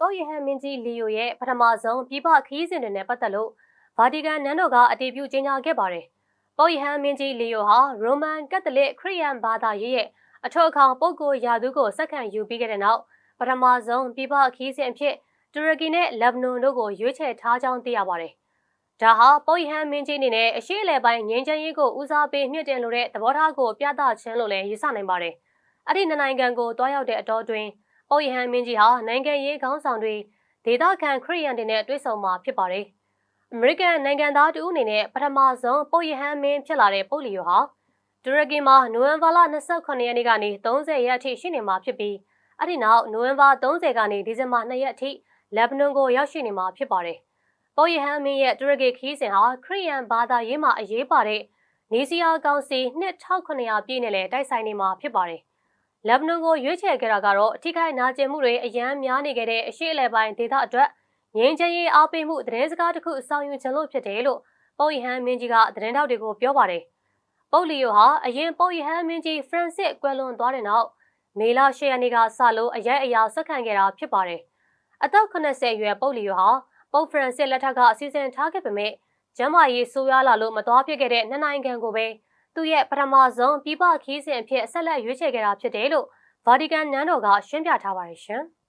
ပုပ်ယဟန်မင်းကြီးလီယိုရဲ့ပထမဆုံးပြည်ပခရီးစဉ်တွေနဲ့ပတ်သက်လို့ဗာတီကန်နန်းတော်ကအတည်ပြုကြေညာခဲ့ပါတယ်။ပုပ်ယဟန်မင်းကြီးလီယိုဟာရိုမန်ကက်သလစ်ခရစ်ယာန်ဘာသာရေးရဲ့အထောက်အခံပုဂ္ဂိုလ်ယာသူကိုစက္ကန့်ယူပြီးခဲ့တဲ့နောက်ပထမဆုံးပြည်ပခရီးစဉ်အဖြစ်တူရကီနဲ့လက်ဘနွန်တို့ကိုရွေးချယ်ထားကြောင်းသိရပါတယ်။ဒါဟာပုပ်ယဟန်မင်းကြီးအနေနဲ့အရှိအလဲပိုင်းငင်းချမ်းရေးကိုဦးစားပေးမြင့်တင်လို့တဲ့သဘောထားကိုပြသခြင်းလို့လည်းယူဆနိုင်ပါတယ်။အဲ့ဒီနိုင်ငံကိုတွားရောက်တဲ့အတော်တွင် ပုပ်ယဟန်မင်းကြီးဟာနိုင်ငံရေးခေါင်းဆောင်တွေဒေသခံခရီးယန်တွေနဲ့တွေ့ဆုံမှာဖြစ်ပါတယ်။အမေရိကန်နိုင်ငံသားတူအနေနဲ့ပထမဆုံးပုပ်ယဟန်မင်းဖြစ်လာတဲ့ပုပ်လီယိုဟာတူရကီမှာနိုဝင်ဘာလ28ရက်နေ့ကနေ30ရက်အထိရှိနေမှာဖြစ်ပြီးအဲ့ဒီနောက်နိုဝင်ဘာ30ကနေဒီဇင်ဘာ2ရက်အထိလက်ဘနွန်ကိုရောက်ရှိနေမှာဖြစ်ပါတယ်။ပုပ်ယဟန်မင်းရဲ့တူရကီခီးစဉ်ဟာခရီးယန်ဘာသာရေးမှာအရေးပါတဲ့နေစီယာကောင်စီ2900ပြည့်နဲ့လည်းတိုက်ဆိုင်နေမှာဖြစ်ပါတယ်။ လက်ဘနွန်ကိုရွေးချယ်ခဲ့တာကတော့အထိခိုက်နာကျင်မှုတွေအရန်များနေခဲ့တဲ့အရှိအလဲပိုင်းဒေသအတွက်ငင်းချင်ရေးအားပေးမှုသတင်းစကားတစ်ခုအဆောင်ယူခြင်းလို့ဖြစ်တယ်လို့ပုပ်ယဟန်မင်းကြီးကသတင်းထောက်တွေကိုပြောပါတယ်။ပုပ်လီယိုဟာအရင်ပုပ်ယဟန်မင်းကြီးဖရန်စစ်ကွယ်လွန်သွားတဲ့နောက်မေလ10ရက်နေ့ကစလို့အရိုက်အရာဆက်ခံခဲ့တာဖြစ်ပါတယ်။အသက်80အရွယ်ပုပ်လီယိုဟာပုပ်ဖရန်စစ်လက်ထက်ကအစီအစဉ်ထားခဲ့ပေမဲ့ကျမ်းမာရေးဆိုးရွားလာလို့မတော်ဖြစ်ခဲ့တဲ့နှစ်နိုင်ငံကိုပဲ သူ့ရဲ့ပထမဆုံးပြည်ပခီးစဉ်အဖြစ်ဆက်လက်ရွေးချယ်ခဲ့တာဖြစ်တယ်လို့ဗာတီကန်နန်းတော်ကရှင်းပြထားပါတယ်ရှင်။